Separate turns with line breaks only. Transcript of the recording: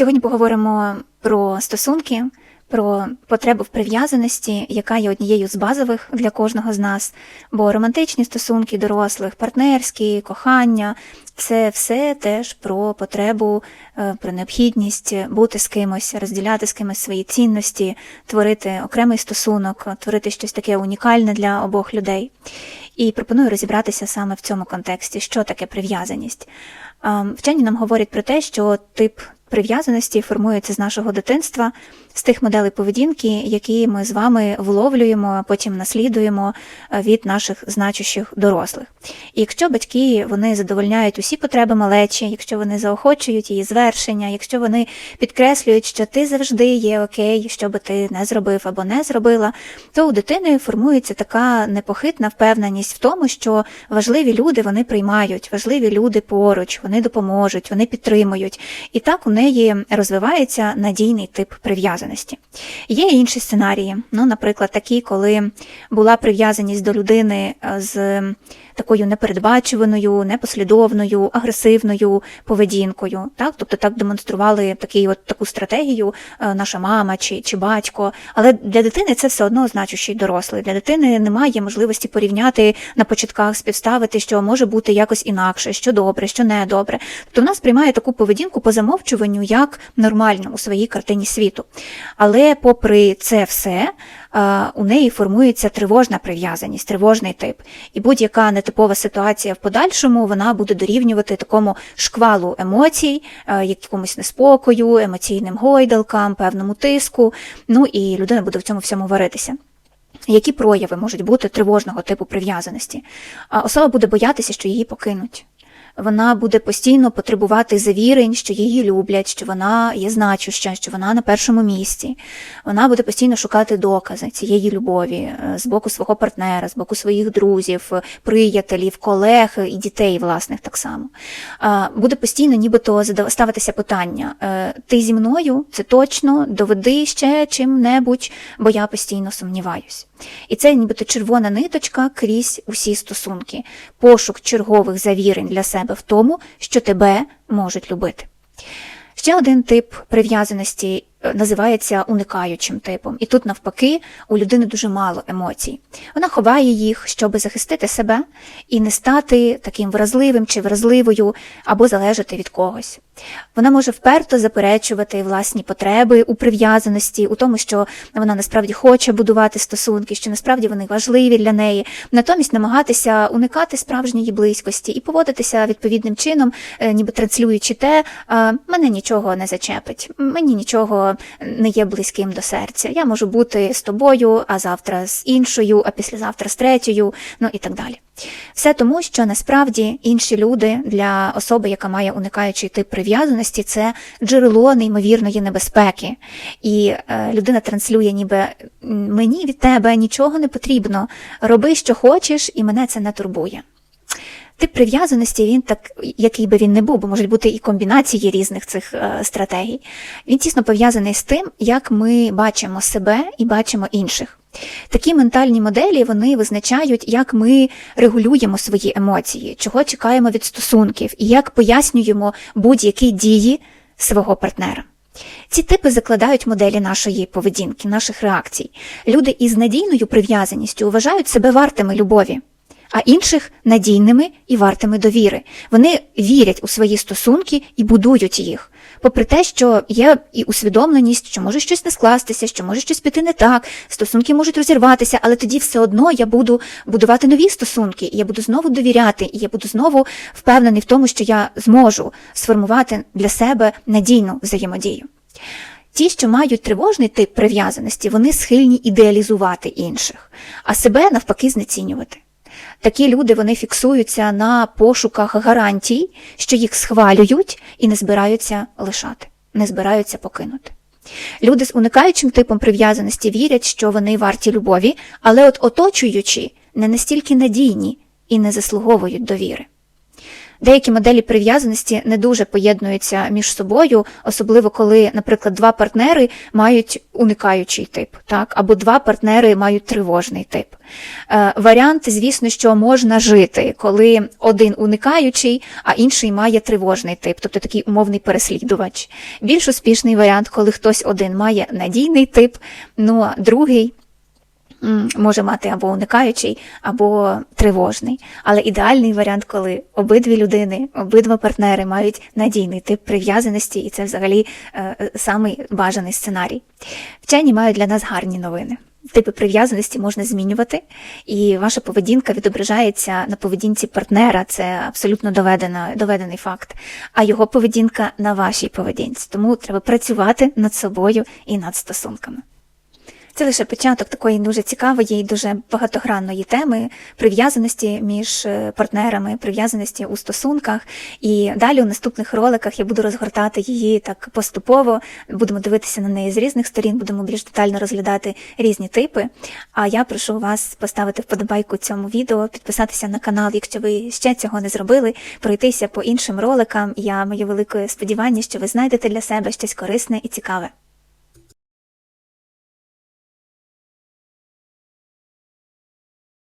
Сьогодні поговоримо про стосунки, про потребу в прив'язаності, яка є однією з базових для кожного з нас. Бо романтичні стосунки дорослих, партнерські, кохання це все теж про потребу, е, про необхідність бути з кимось, розділяти з кимось свої цінності, творити окремий стосунок, творити щось таке унікальне для обох людей. І пропоную розібратися саме в цьому контексті, що таке прив'язаність. Ем, Вчені нам говорять про те, що тип прив'язаності формується з нашого дитинства, з тих моделей поведінки, які ми з вами вловлюємо, а потім наслідуємо е, від наших значущих дорослих. І якщо батьки вони задовольняють усі потреби малечі, якщо вони заохочують її звершення, якщо вони підкреслюють, що ти завжди є окей, що би ти не зробив або не зробила, то у дитини формується така непохитна впевненість в тому, що важливі люди вони приймають, важливі люди поруч, вони допоможуть, вони підтримують. І так у неї розвивається надійний тип прив'язаності. Є інші сценарії, ну, наприклад, такі, коли була прив'язаність до людини е, з такою непередбачуваною, непослідовною, агресивною поведінкою. Так? Тобто так демонстрували такий, от, таку стратегію е, наша мама чи, чи батько. Але для дитини це все одно значущий дорослий. Для дитини немає можливості порівняти на початках, співставити, що може бути якось інакше, що добре, що не добре. Тобто вона сприймає таку поведінку по замовчуванню як нормальну у своїй картині світу. Але попри це все, у неї формується тривожна прив'язаність, тривожний тип. І будь-яка нетипова ситуація в подальшому вона буде дорівнювати такому шквалу емоцій, е, якомусь неспокою, емоційним гойдалкам, певному тиску. Ну і людина буде в цьому всьому варитися. Які прояви можуть бути тривожного типу прив'язаності? Особа буде боятися, що її покинуть. Вона буде постійно потребувати завірень, що її люблять, що вона є значуща, що вона на першому місці. Вона буде постійно шукати докази цієї любові е, з боку свого партнера, з боку своїх друзів, е, приятелів, колег і дітей, власних так само. Е, Буде постійно, нібито ставитися питання: ти зі мною, це точно, доведи ще чим-небудь, бо я постійно сумніваюсь. І це нібито червона ниточка крізь усі стосунки, пошук чергових завірень для себе в тому, що тебе можуть любити. Ще один тип прив'язаності е, називається уникаючим типом. І тут, навпаки, у людини дуже мало емоцій. Вона ховає їх, щоб захистити себе і не стати таким вразливим чи вразливою або залежати від когось. Вона може вперто заперечувати власні потреби у прив'язаності, у тому, що вона насправді хоче будувати стосунки, що насправді вони важливі для неї, натомість намагатися уникати справжньої близькості і поводитися відповідним чином, е, ніби транслюючи те, мене нічого не зачепить, мені нічого не є близьким до серця. Я можу бути з тобою, а завтра з іншою, а післязавтра з третьою, ну і так далі. Все тому, що насправді інші люди для особи, яка має уникаючий тип прив'язаності, це джерело неймовірної небезпеки. І е, людина транслює, ніби мені від тебе нічого не потрібно, роби, що хочеш, і мене це не турбує. Тип прив'язаності він так, який би він не був, бо можуть бути і комбінації різних цих е, стратегій. Він тісно пов'язаний з тим, як ми бачимо себе і бачимо інших. Такі ментальні моделі вони визначають, як ми регулюємо свої емоції, чого чекаємо від стосунків і як пояснюємо будь-які дії свого партнера. Ці типи закладають моделі нашої поведінки, наших реакцій. Люди із надійною прив'язаністю вважають себе вартими любові а інших надійними і вартими довіри. Вони вірять у свої стосунки і будують їх. Попри те, що є і усвідомленість, що може щось не скластися, що може щось піти не так, стосунки можуть розірватися, але тоді все одно я буду будувати нові стосунки, і я буду знову довіряти, і я буду знову впевнений в тому, що я зможу сформувати для себе надійну взаємодію. Ті, що мають тривожний тип прив'язаності, вони схильні ідеалізувати інших, а себе навпаки знецінювати. Такі люди вони фіксуються на пошуках гарантій, що їх схвалюють і не збираються лишати, не збираються покинути. Люди з уникаючим типом прив'язаності вірять, що вони варті любові, але от оточуючі не настільки надійні і не заслуговують довіри. Деякі моделі прив'язаності не дуже поєднуються між собою, особливо коли, наприклад, два партнери мають уникаючий тип, так, або два партнери мають тривожний тип. Е, варіант, звісно, що можна жити, коли один уникаючий, а інший має тривожний тип, тобто такий умовний переслідувач. Більш успішний варіант, коли хтось один має надійний тип, ну а другий може мати або уникаючий, або тривожний. Але ідеальний варіант, коли обидві людини, обидва партнери мають надійний тип прив'язаності, і це взагалі е, самий бажаний сценарій. Вчені мають для нас гарні новини. Типи прив'язаності можна змінювати, і ваша поведінка відображається на поведінці партнера. Це абсолютно доведена, доведений факт. А його поведінка на вашій поведінці. Тому треба працювати над собою і над стосунками. Це лише початок такої дуже цікавої і дуже багатогранної теми прив'язаності між е, партнерами, прив'язаності у стосунках. І далі у наступних роликах я буду розгортати її так поступово. Будемо дивитися на неї з різних сторін, будемо більш детально розглядати різні типи. А я прошу вас поставити вподобайку цьому відео, підписатися на канал, якщо ви ще цього не зробили, пройтися по іншим роликам. Я маю велике сподівання, що ви знайдете для себе щось корисне і цікаве.